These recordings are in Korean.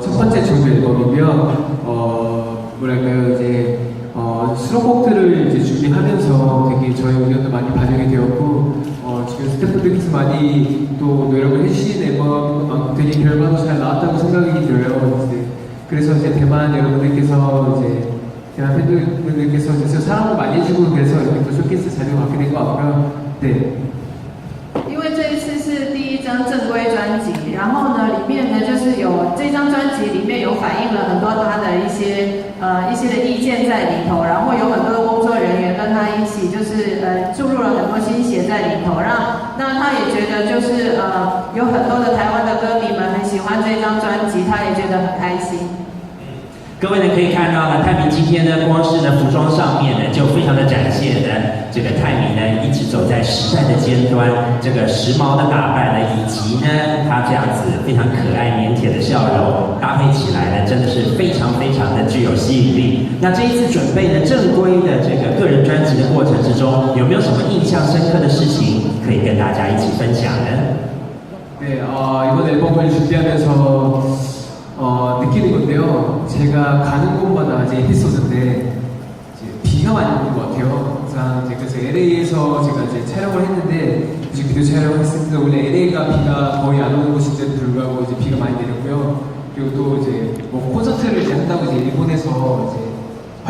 첫 번째 정규 앨범이고요. 어, 뭐랄까요, 이제, 어, 수록곡들을 이제 준비하면서 되게 저희 의견도 많이 반영이 되었고, 어, 지금 스태프들께서 많이 또 노력을 해주신 앨범만큼 어, 결과도 잘 나왔다고 생각이 들어요. 이제 그래서 이제 대만 여러분들께서 이제, 대만 팬들께서 이제 사랑을 많이 해주고 그래서 이렇게 또 쇼케이스 자료 갖게 된것 같고요. 네. 因为这一次是第一张正规专辑，然后呢，里面这张专辑里面有反映了很多他的一些呃一些的意见在里头，然后有很多的工作人员跟他一起就是呃注入了很多心血在里头，让那他也觉得就是呃有很多的台湾的歌迷们很喜欢这张专辑，他也觉得很开心。各位呢可以看到呢，泰明今天呢，光是呢服装上面呢就非常的展现呢，这个泰明呢一直走在时代的尖端，这个时髦的打扮呢以及。这样子非常可爱腼腆的笑容搭配起来呢，真的是非常非常的具有吸引力。那这一次准备的正规的这个个人专辑的过程之中，有没有什么印象深刻的事情可以跟大家一起分享呢？ 네, 어, 이번 앨범을 준비하면서 어, 느끼는 건데요. 뭐 제가 가는 곳마다 이제 했었는데 이제 비가 많이 오는 것 같아요. 항상 이제 그래서 LA에서 제가 이제 촬영을 했는데 뮤직비디오 촬영을 했을 때 원래 LA가 비가 거의 안 오는 곳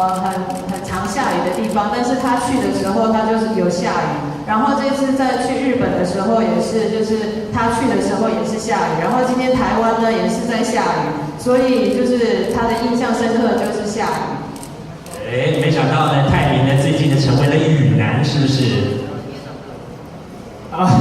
呃，很很常下雨的地方，但是他去的时候，他就是有下雨。然后这次在去日本的时候，也是，就是他去的时候也是下雨。然后今天台湾呢，也是在下雨。所以就是他的印象深刻的就是下雨。哎，没想到呢，泰明呢最近呢成为了雨男，是不是？啊。